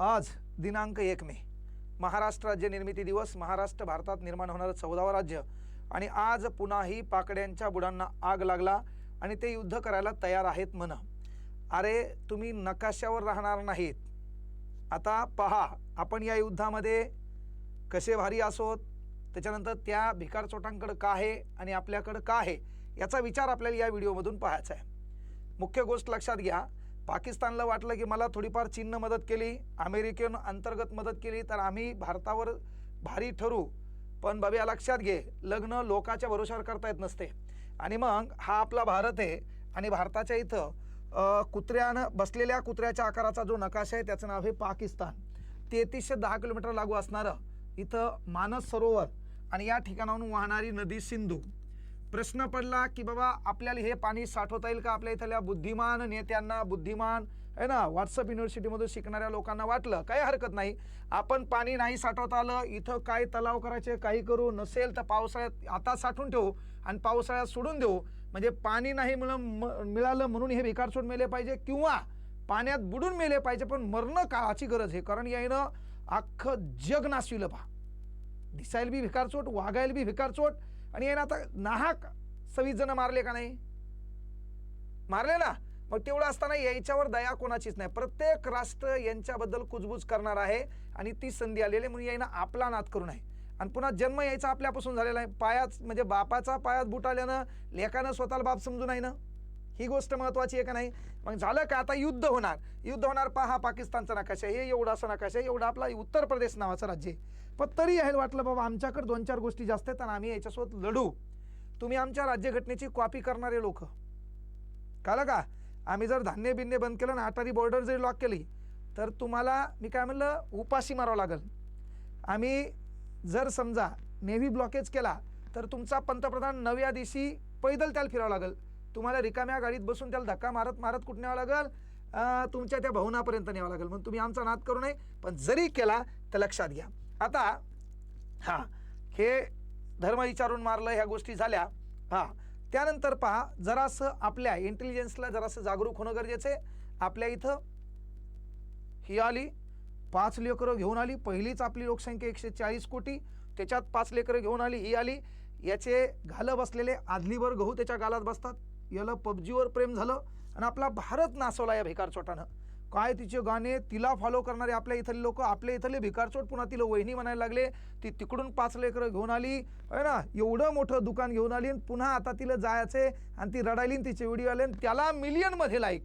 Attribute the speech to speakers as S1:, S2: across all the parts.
S1: आज दिनांक एक मे. महाराष्ट्र राज्य निर्मिती दिवस. महाराष्ट्र भारतात निर्माण होणारं चौदावं राज्य. आणि आज पुन्हाही पाकड्यांच्या बुडांना आग लागला आणि ते युद्ध करायला तयार आहेत म्हण. अरे तुम्ही नकाशावर राहणार नाहीत. आता पहा आपण या युद्धामध्ये कसे भारी असोत? त्याच्यानंतर त्या भिकारचोटांकडं का आहे आणि आपल्याकडं का आहे? याचा विचार आपल्याला या व्हिडिओमधून पाहायचा आहे. मुख्य गोष्ट लक्षात घ्या पाकिस्तानला वाटलं की मला थोडीफार चीननं मदत केली अमेरिकेनं अंतर्गत मदत केली तर आम्ही भारतावर भारी ठरू. पण बाबा लक्षात घे लग्न लोकाच्या भरोशावर करता येत नसते. आणि मग हा आपला भारत आहे आणि भारताच्या इथं कुत्र्यानं बसलेल्या कुत्र्याच्या आकाराचा जो नकाशा आहे त्याचं नाव आहे पाकिस्तान. तेहतीसशे दहा किलोमीटर लागू असणारं इथं मानस सरोवर आणि या ठिकाणाहून वाहणारी नदी सिंधू. प्रश्न पडला की बाबा आपल्याला हे पाणी साठवता येईल का? आपल्या इथल्या बुद्धिमान नेत्यांना बुद्धिमान आहे ना? व्हॉट्सअप युनिव्हर्सिटीमधून शिकणाऱ्या लोकांना वाटलं काही हरकत नाही. आपण पाणी नाही साठवता आलं इथं काय तलाव करायचे काही करू नसेल तर पावसाळ्यात आता साठवून ठेवू आणि पावसाळ्यात सोडून देऊ. म्हणजे पाणी नाही मिळ म- मिळालं म्हणून हे भिकारचोट मेले पाहिजे किंवा पाण्यात बुडून मेले पाहिजे पण मरणं काळाची गरज आहे. कारण यानं अख्खं जग नासविलं पहा दिसायला बी भिकारचोट वागायला बी भिकारचोट आणि यानं आता नाहक सव्वीस जण मारले का नाही? मारले ना? मग तेवढं असताना याच्यावर दया कोणाचीच नाही. प्रत्येक राष्ट्र यांच्याबद्दल कुजबूज करणार आहे आणि ती संधी आलेली आहे. म्हणून यानं आपला नाद करू नये. आणि पुन्हा जन्म यायचा आपल्यापासून झालेला आहे. पायाच म्हणजे बापाचा पायात बुट आल्यानं लेखानं स्वतःला बाप समजून नाही ना? ही गोष्ट महत्त्वाची आहे का नाही? मग झालं का आता युद्ध होणार? युद्ध होणार पहा पाकिस्तानचा नकाशा हे एवढा असा नकाशा आहे. एवढा आपला उत्तर प्रदेश नावाचं राज्य आहे. पण तरी यायला वाटलं बाबा आमच्याकडे दोन चार गोष्टी जास्त आहेत आणि आम्ही याच्यासोबत लढू. तुम्ही आमच्या राज्यघटनेची कॉपी करणारे लोक. कळलं का? आम्ही जर धान्य बिन्य बंद केलं ना अटारी बॉर्डर जरी लॉक केली तर तुम्हाला मी काय म्हणलं उपाशी मारावं लागेल. आम्ही जर समजा नेव्ही ब्लॉकेज केला तर तुमचा पंतप्रधान नव्या दिवशी पैदल त्याला फिरावं लागेल. तुम्हाला रिकाम्या गाडीत बसून त्याला धक्का मारत मारत कुठं न्यावं लागेल? तुमच्या त्या भवनापर्यंत न्यावं लागेल. म्हणून तुम्ही आमचा नाद करू नये पण जरी केला तर लक्षात घ्या. आता हां हे धर्म विचारून मारलं ह्या गोष्टी झाल्या. हां त्यानंतर पहा जरासं आपल्या इंटेलिजन्सला जरासं जागरूक होणं गरजेचं आहे. आपल्या इथं ही आली पाच लेकरं घेऊन आली पहिलीच आपली लोकसंख्या एकशे चाळीस कोटी त्याच्यात पाच लेकरं घेऊन आली ही आली. याचे घालं बसलेले आदलीवर गहू त्याच्या गालात बसतात. याला पबजीवर प्रेम झालं आणि आपला भारत नासवला या भिकारचोटानं काय तिचे गाणे तिला फॉलो करणारे आपल्या इथले लोक आपल्या इथले भिकारचोट पुन्हा तिला वहिनी म्हणायला लागले ती तिकडून पाच लेकरं घेऊन आली आहे ना? एवढं मोठं दुकान घेऊन आली आणि पुन्हा आता तिला जायचे आणि ती रडायली तिचे व्हिडिओ आले आणि त्याला मिलियनमध्ये लाईक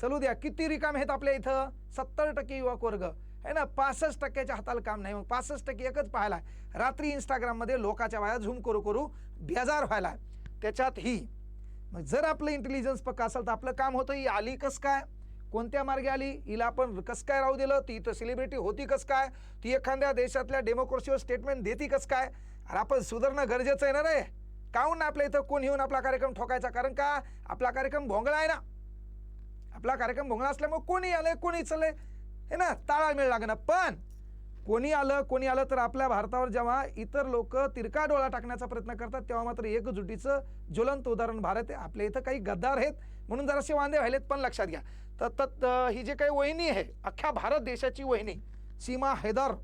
S1: चलू द्या किती रिकाम आहेत आपल्या इथं? सत्तर टक्के युवक वर्ग. आहे ना? पासष्ट टक्क्याच्या हाताला काम नाही. मग पासष्ट टक्के एकच पाहायला. आहे रात्री इंस्टाग्राममध्ये लोकाच्या वाया झूम करू करू बेजार व्हायला. आहे त्याच्यात ही मग जर आपलं इंटेलिजन्स पक्का असेल तर आपलं काम होतं ही आली कसं काय? कोणत्या मार्गे आली? हिला आपण कस काय राहू दिलं? ती इथं सेलिब्रिटी होती कस काय? ती एखाद्या देशातल्या डेमोक्रेसीवर स्टेटमेंट देती कस काय? अरे आपण सुधारणं गरजेचं आहे ना रे? काहून ना आपल्या इथं कोण येऊन आपला कार्यक्रम ठोकायचा? कारण का? आपला कार्यक्रम भोंगळा आहे ना? आपला कार्यक्रम भोंगळा असल्यामुळे कोणी आलंय कोणी चलय हे ना ताळामेळ लागणं पण कोणी आलं कोणी आलं तर आपल्या भारतावर जेव्हा इतर लोक तिरका डोळा टाकण्याचा प्रयत्न करतात तेव्हा मात्र एकजुटीचं ज्वलंत उदाहरण भारत आहे. आपल्या इथं काही गद्दार आहेत. म्हणून जरासे वांदे व्हायलेत पण लक्षात घ्या. तर तत् ही जे काही वहिनी आहे अख्ख्या भारत देशाची वहिनी सीमा हैदर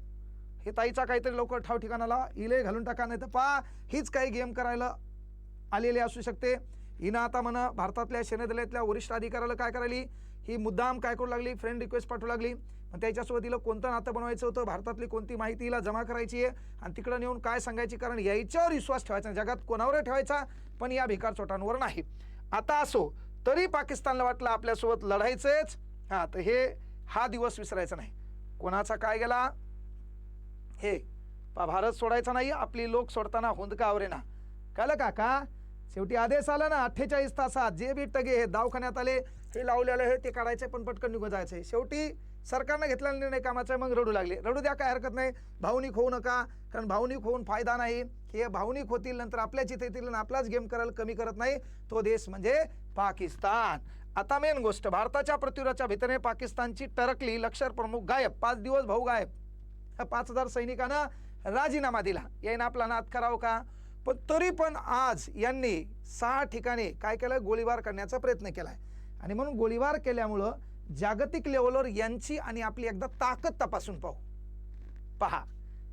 S1: हे ताईचा काहीतरी लवकर ठाव ठिकाणाला इले घालून टाका नाही तर पहा हीच काही गेम करायला आलेली असू शकते. हिनं आता म्हणा भारतातल्या सेनेदलातल्या वरिष्ठ अधिकाऱ्याला काय करायली? ही मुद्दाम काय करू लागली? फ्रेंड रिक्वेस्ट पाठवू लागली. मग त्याच्यासोबत तिला कोणतं नातं बनवायचं होतं? भारतातली कोणती माहिती हिला जमा करायची आहे? आणि तिकडं नेऊन काय सांगायची? कारण याच्यावर विश्वास ठेवायचा जगात कोणावर ठेवायचा पण या भिकार चोटांवर नाही. आता असो तरी पाकिस्तानला वाटलं आपल्यासोबत लढायचंच. हां तर हे हा दिवस विसरायचा नाही. कोणाचा काय गेला? हे पा भारत सोडायचा नाही आपली लोक सोडताना हुंदका ना कळलं का का शेवटी आदेश आला ना अठ्ठेचाळीस तासात जे बी टगे हे दवाखान्यात आले हे लावलेलं आहे ते काढायचे पण पटकन निघून जायचे. शेवटी सरकारनं घेतलेला निर्णय कामाचा मग रडू लागले. रडू द्या काय हरकत नाही. भावनिक होऊ नका कारण भावनिक होऊन फायदा नाही. हे भावनिक होतील नंतर आपल्याच इथे येतील आणि आपलाच गेम करायला कमी करत नाही. तो देश म्हणजे पाकिस्तान. आता मेन गोष्ट भारताच्या प्रत्युराच्या भीतीने पाकिस्तानची टरकली लष्कर प्रमुख गायब. पाच दिवस भाऊ गायब. पाच हजार सैनिकांना राजीनामा दिला. याने आपला नाद करावं का? पण तरी पण आज यांनी सहा ठिकाणी काय केलं गोळीबार करण्याचा प्रयत्न केला आहे आणि म्हणून गोळीबार केल्यामुळं जागतिक लेवलवर यांची आणि आपली एकदा ताकद तपासून पाहू. पहा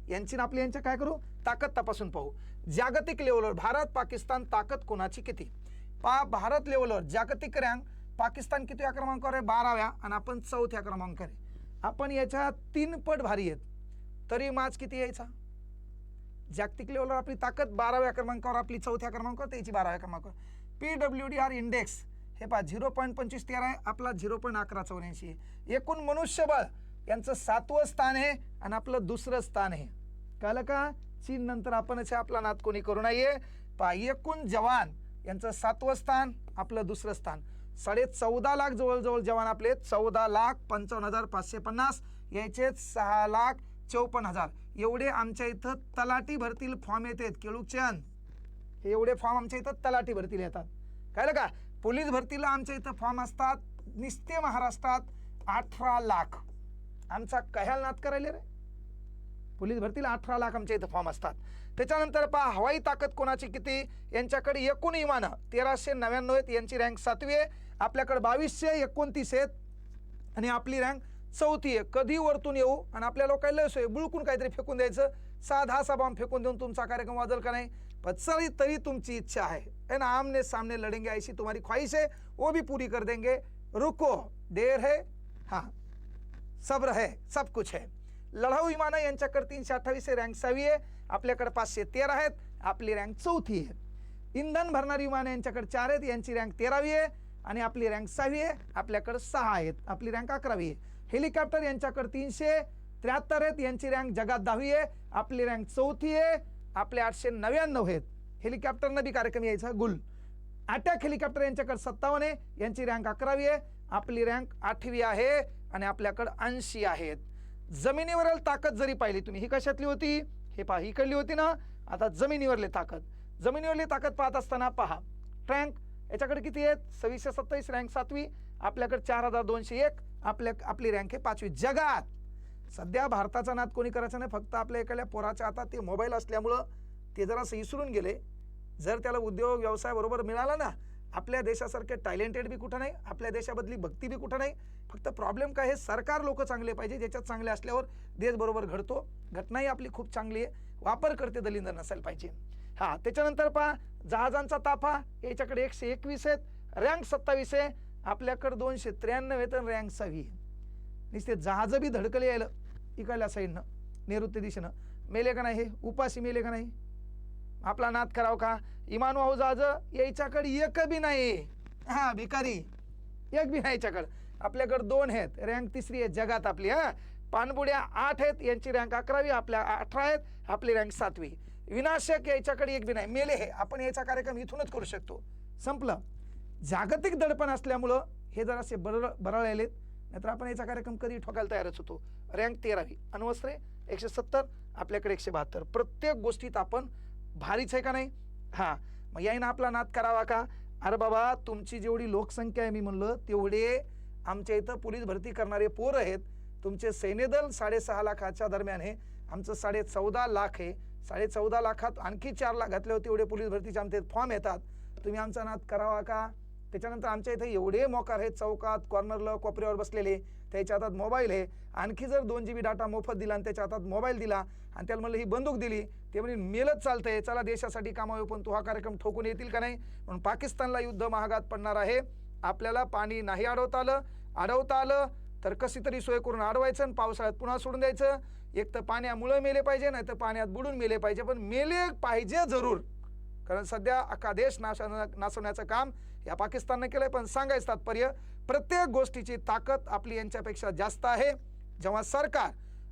S1: यांची आणि आपली यांच्या काय करू? ताकद तपासून पाहू. जागतिक लेवलवर भारत पाकिस्तान ताकद कोणाची किती? पहा भारत लेवलवर जागतिक रँक पाकिस्तान कितव्या क्रमांकावर आहे? बाराव्या आणि आपण चौथ्या क्रमांकावर आहे. आपण याच्या तीन पट भारी आहेत. तरी माच किती यायचा? जागतिक लेवलवर आपली ताकद बाराव्या क्रमांकावर आपली चौथ्या क्रमांकावर त्याची बाराव्या क्रमांकावर. P W D R index हे पहा झिरो पॉईंट पंचवीस तेरा आहे आपला झिरो पॉईंट अकरा चौऱ्याऐंशी आहे. एकूण मनुष्यबळ यांचं सातवं स्थान आहे आणि आपलं दुसरं स्थान आहे. कळलं का? चीन नंतर आपणच आपला नात कोणी करू नये. पहा एकूण जवान यांचं सातवं स्थान आपलं दुसरं स्थान. साडे चौदा लाख जवळजवळ जवान आपले चौदा लाख पंचावन्न हजार पाचशे पन्नास. यायचे सहा लाख चौपन्न हजार. एवढे आमच्या इथं तलाटी भरतील फॉर्म येतात केळूचंद हे एवढे फॉर्म आमच्या इथं तलाटी भरतील येतात. कळलं का? पोलीस भरतीला आमच्या इथं फॉर्म असतात. निस्ते महाराष्ट्रात अठरा लाख. आमचा कह्याल नाद करायला रे? पोलीस भरतीला अठरा लाख आमच्या इथं फॉर्म असतात. त्याच्यानंतर पहा हवाई ताकद कोणाची किती? यांच्याकडे एकूण विमानं तेराशे नव्याण्णव आहेत यांची रँक सातवी आहे. आपल्याकडे बावीसशे एकोणतीस आहेत. आणि आपली रँक चौथी आहे. कधी वरतून येऊ? आणि आपल्या लोकांना लस आहे. बुळकून काहीतरी फेकून द्यायचं. साधा सा बॉम्ब फेकून देऊन तुमचा कार्यक्रम वाजल का नाही? पण तरी तुमची इच्छा है एन आमने सामने लड़ेंगे ऐसी तुम्हारी ख्वाहिश है वो भी पूरी कर देंगे। रुको देर है हाँ सब्र है सब कुछ है। लढाऊ विमानं यांच्याकडे तीनशे अठ्ठावीस रँक सहावी आहे आपल्याकडे पाचशे तेरा आहेत आपली रँक चौथी आहे. इंधन भरणारी विमानं यांच्याकडे चार आहेत यांची रँक तेरावी आहे आणि आपली रँक सहावी आहे आपल्याकडे सहा आहेत आपली रँक अकरावी आहे. हेलिकॉप्टर यांच्याकडे तीनशे त्र्याहत्तर आहेत यांची रँक जगात दहावी आहे आपली रँक चौथी आहे आपले आठशे नव्याण्णव आहेत. हेलिकॉप्टरनं बी कार्यक्रम यायचा. गुल. अटॅक हेलिकॉप्टर यांच्याकडे सत्तावन्न आहे. यांची रँक अकरावी आहे. आपली रँक आठवी आहे आणि आपल्याकडं ऐंशी आहेत. जमिनीवरील ताकद जरी पाहिली तुम्ही ही कशातली होती? हे पहा ही कडली होती ना? आता जमिनीवरली ताकद. जमिनीवरली ताकद पाहत असताना पहा ट्रँक याच्याकडे किती आहेत? सव्वीसशे सत्तावीस रँक सातवी. आपल्याकडे चार हजार दोनशे एक. आपल्या आपली रँक आहे पाचवी. जगात सध्या भारताचा नाद कोणी करायचा नाही फक्त आपल्या एखाद्या पोराच्या हातात ते मोबाईल असल्यामुळं ते जरासं विसरून गेले. जर त्याला उद्योग व्यवसाय बरोबर मिळाला ना आपल्या देशासारखे टॅलेंटेड बी कुठं नाही आपल्या देशाबदली भक्ती बी कुठं नाही. फक्त प्रॉब्लेम काय हे सरकार लोक चांगले पाहिजे ज्याच्यात चांगले असल्यावर देश बरोबर घडतो. घटनाही आपली खूप चांगली आहे. वापर करते दलिंद नसायला पाहिजे. हा त्याच्यानंतर पहा जहाजांचा ताफा याच्याकडे एकशे एकवीस आहेत. रँक सत्तावीस आहे. आपल्याकडे दोनशे त्र्याण्णव आहे तर रँक सहावी आहे. नुसते जहाजं बी धडकले यायला इकडल्या साईडनं नैऋत्य दिशेनं. मेले का नाही हे? उपाशी मेले का नाही? आपला नाद कराव का? इमान वाहू जहाज यायच्याकडे एक बी नाही. हा भिकारी. एक बी नाही याच्याकडे. आपल्याकडे दोन आहेत. रँक तिसरी आहे जगात आपली हा. पाणबुड्या आठ आहेत यांची रँक अकरावी आपल्या अठरा आहेत आपली रँक सातवी. विनाशक याच्याकडे एक बी नाही. मेले हे. आपण याचा कार्यक्रम इथूनच करू शकतो. संपलं. जागतिक दडपण असल्यामुळं हे जरासे बरळ बरळलेत नाहीतर आपण याचा कार्यक्रम कधी ठोकायला तयारच होतो. रँक तेरावी. अण्वस्त्रे एकशे सत्तर आपल्याकडे एकशे बहात्तर. प्रत्येक गोष्टीत आपण भारीच आहे का नाही? हां. मग याईनं आपला नाद करावा का? अरे बाबा तुमची जेवढी लोकसंख्या आहे मी म्हणलं तेवढे आमच्या इथं पोलीस भरती करणारे पोर आहेत. तुमचे सैन्यदल साडेसहा लाखाच्या दरम्यान आहे. आमचं साडे चौदा लाख आहे. साडे चौदा लाखात आणखी चार लाख घातले होते तेवढे पोलीस भरतीचे आमचे फॉर्म येतात. तुम्ही आमचा नाद करावा का? त्याच्यानंतर आमच्या इथे एवढे मोकार आहेत चौकात कॉर्नरला कोपऱ्यावर बसलेले. त्याच्या हातात मोबाईल आहे. आणखी जर दोन जी बी डाटा मोफत दिला आणि त्याच्या हातात मोबाईल दिला आणि त्याला म्हणलं ही बंदूक दिली ते म्हणजे मेलच चालतंय. चला देशासाठी कामावे पण तो हा कार्यक्रम ठोकून येतील का नाही? म्हणून पाकिस्तानला युद्ध महागात पडणार आहे. आपल्याला पाणी नाही अडवता आलं. अडवता आलं तर कशी तरी सोय करून अडवायचं आणि पावसाळ्यात पुन्हा सोडून द्यायचं. एक तर पाण्यामुळं मेले पाहिजे नाही तर पाण्यात बुडून मेले पाहिजे. पण मेले पाहिजे जरूर. कारण सध्या अख्खा देश नाश नासवण्याचं काम या पाकिस्ताननं आहे पण सांगायचं तात्पर्य प्रत्येक गोष्टीची ताकद आपली यांच्यापेक्षा जास्त आहे. जेव्हा सरकार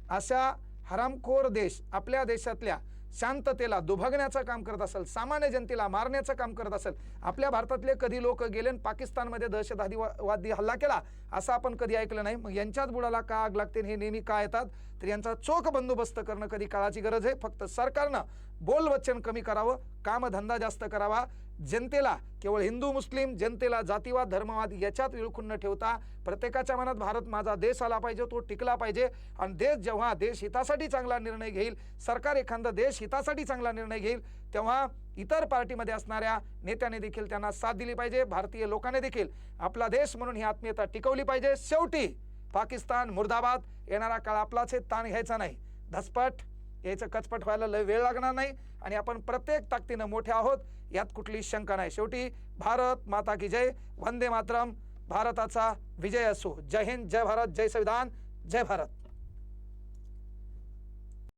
S1: अशा हरामखोर देश आपल्या देशातल्या शांततेला दुभगण्याचं काम करत असेल सामान्य जनतेला मारण्याचं काम करत असेल आपल्या भारतातले कधी लोक गेले आणि पाकिस्तानमध्ये दहशतवादी वादी हल्ला केला असं आपण कधी ऐकलं नाही. मग यांच्याच बुडाला का आग लागते हे नेहमी का येतात? तर यांचा चोख बंदोबस्त करणं कधी काळाची गरज आहे. फक्त सरकारनं बोलवचन कमी करावं कामधंदा जास्त करावा. जनतेला केवळ हिंदू मुस्लिम जनतेला जातीवाद धर्मवाद याच्यात विळखून न ठेवता प्रत्येकाच्या मनात भारत माझा देश आला पाहिजे तो टिकला पाहिजे. आणि देश जेव्हा देश हितासाठी चांगला निर्णय घेईल सरकार एखादा देश हितासाठी चांगला निर्णय घेईल तेव्हा इतर पार्टीमध्ये असणाऱ्या नेत्याने देखील त्यांना साथ दिली पाहिजे भारतीय लोकांनी देखील. आपला देश म्हणून ही आत्मीयता टिकवली पाहिजे. शेवटी पाकिस्तान मुर्दाबाद येणारा काळ आपलाच हे ताण घ्यायचा नाही. धसपट. यायचं कचपट व्हायला लय वेळ लागणार नाही आणि आपण प्रत्येक ताकदीनं मोठे आहोत यात कुठली शंका नाही. शेवटी भारत माता की जय. वंदे मातरम. भारताचा विजय असो. जय हिंद जय भारत जय संविधान जय भारत.